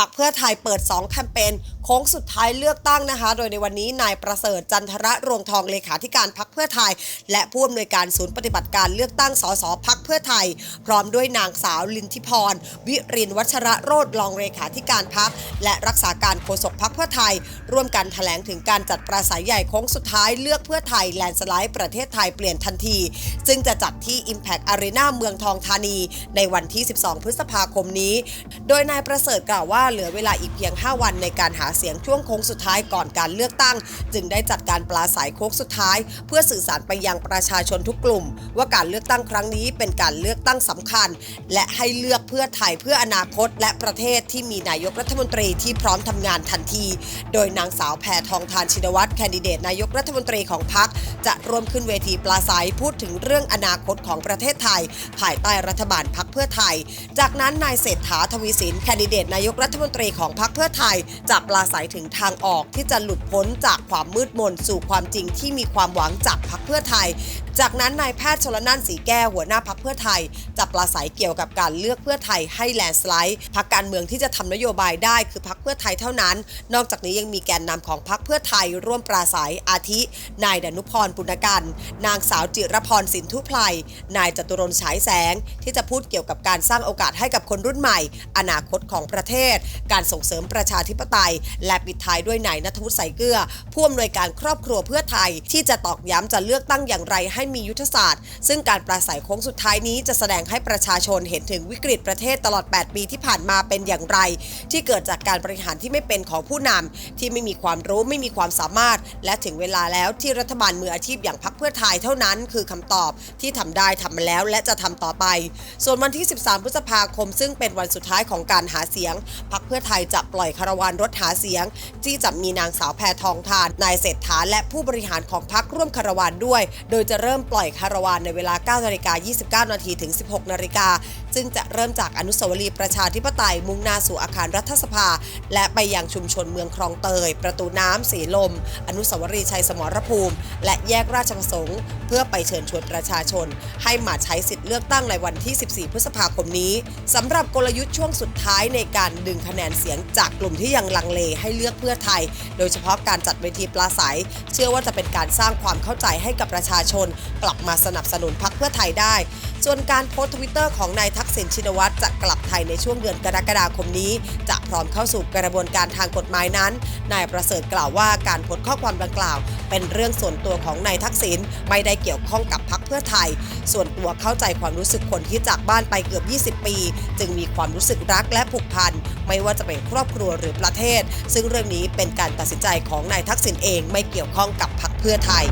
พักเพื่อไทยเปิด 2 แคมเปญ ค้งสุดท้ายเลือกตั้งนะคะ โดยในวันนี้นายประเสริฐจันทระรวงทองเลขาธิการพรรคเพื่อไทย และผู้อำนวยการศูนย์ปฏิบัติการเลือกตั้งสสพักเพื่อไทย พร้อมด้วยนางสาวลินทิพร วิรินวัชระโรธรองเลขาธิการพักและรักษาการโฆษกพักเพื่อไทย ร่วมกันแถลงถึงการจัดปราศัยใหญ่โค้งสุดท้ายเลือกเพื่อไทยแลนด์สไลด์ประเทศไทยเปลี่ยนทันที ซึ่งจะจัดที่ Impact Arena เมืองทองธานี ในวันที่ 12 พฤษภาคมนี้ โดยนายประเสริฐกล่าวว่าเหลือเวลาอีกเพียง 5 วันในการหาเสียงช่วงโค้งสุดท้ายก่อนการเลือกตั้ง จึงได้จัดการปราศัยโค้งสุดท้าย เพื่อสื่อสารไปยังประชาชนทุกกลุ่ม ว่าการเลือกตั้งครั้งนี้เป็นการเลือกตั้งสำคัญ และให้เลือกเพื่อไทยเพื่ออนาคต และประเทศที่มีนายกรัฐมนตรีที่พร้อมทำงานทันที โดยนางสาวแพทองทานชินวัตรแคนดิเดตนายกรัฐมนตรีของพรรคจะร่วมขึ้นเวทีปราศัยพูดถึงเรื่องอนาคตของประเทศไทย ภายใต้รัฐบาลพรรคเพื่อไทย จากนั้นนายเศรษฐาทวีสินแคนดิเดตนายกรัฐมนตรีของพรรคเพื่อไทยจะปราศัยถึงทางออกที่จะหลุดพ้นจากความมืดมนสู่ความจริงที่มีความหวังจากพรรคเพื่อไทย จากนั้นนายแพทย์ชลน่านสีแก้วหัวหน้าพักเพื่อไทยจะปราศัยเกี่ยวกับการเลือกเพื่อไทยให้แลนสไลด์พักการเมืองที่จะทำนโยบายได้คือพักเพื่อไทยเท่านั้น นอกจากนี้ยังมีแกนนำของพักเพื่อไทยร่วมปราศัยอาทิ นายดนุพรปุณกัน นางสาวจิรพรสินทุพไพรนายจตุรนฉายแสง ที่จะพูดเกี่ยวกับการสร้างโอกาสให้กับคนรุ่นใหม่ อนาคตของประเทศ การส่งเสริมประชาธิปไตย และปิดท้ายด้วยนายนัทวุฒิใสเกลือผู้อำนวยการครอบครัวเพื่อไทย ที่จะตอกย้ำจะเลือกตั้งอย่างไรให้มียุทธศาสตร์ ซึ่งการปราศัยโค้งสุดท้ายนี้จะแสดงให้ประชาชนเห็นถึงวิกฤตประเทศตลอด 8 ปีที่ผ่านมาเป็นอย่างไร ที่เกิดจากการบริหารที่ไม่เป็นของผู้นำที่ไม่มีความรู้ไม่มีความสามารถ และถึงเวลาแล้วที่รัฐบาลมืออาชีพอย่างพรรคเพื่อไทยเท่านั้น คือคำตอบที่ทำได้ทำมาแล้วและจะทำต่อไป ส่วนวันที่ 13 พฤษภาคม ซึ่งเป็นวันสุดท้ายของการหาเสียงพรรคเพื่อไทยจะปล่อยคาราวานรถหาเสียง ที่จะมีนางสาวแพทองทานนายเศรษฐาและผู้บริหารของพรรคร่วมคาราวานด้วย โดยจะเริริ่มปล่อยคาราวานในเวลา 9นาฬิกา29นาทีถึง 16นาฬิกาซึ่งจะเริ่มจากอนุสาวรีย์ประชาธิปไตยมุ่งหน้าสู่อาคารรัฐสภา และไปยังชุมชนเมืองคลองเตย ประตูน้ำสีลม อนุสาวรีย์ชัยสมรภูมิ และแยกราชประสงค์ เพื่อไปเชิญชวนประชาชน ให้มาใช้สิทธิ์เลือกตั้งในวันที่ 14 พฤษภาคมนี้สำหรับกลยุทธ์ช่วงสุดท้ายในการดึงคะแนนเสียงจากกลุ่มที่ยังลังเลให้เลือกเพื่อไทย โดยเฉพาะการจัดเวทีปราศัย เชื่อว่าจะเป็นการสร้างความเข้าใจให้กับประชาชนกลับมาสนับสนุนพรรคเพื่อไทยได้ ส่วนการโพสต์ทวิตเตอร์ของนายทักษิณชินวัตรจะกลับไทยในช่วงเดือนกรกฎาคมนี้ จะพร้อมเข้าสู่กระบวนการทางกฎหมายนั้น นายประเสริฐกล่าวว่าการโพสต์ข้อความดังกล่าว เป็นเรื่องส่วนตัวของนายทักษิณไม่ได้เกี่ยวข้องกับพรรคเพื่อไทย ส่วนตัวเข้าใจความรู้สึกคนที่จากบ้านไปเกือบ 20 ปี จึงมีความรู้สึกรักและผูกพันไม่ว่าจะเป็นครอบครัวหรือประเทศ ซึ่งเรื่องนี้เป็นการตัดสินใจของนายทักษิณเองไม่เกี่ยวข้องกับพรรคเพื่อไทย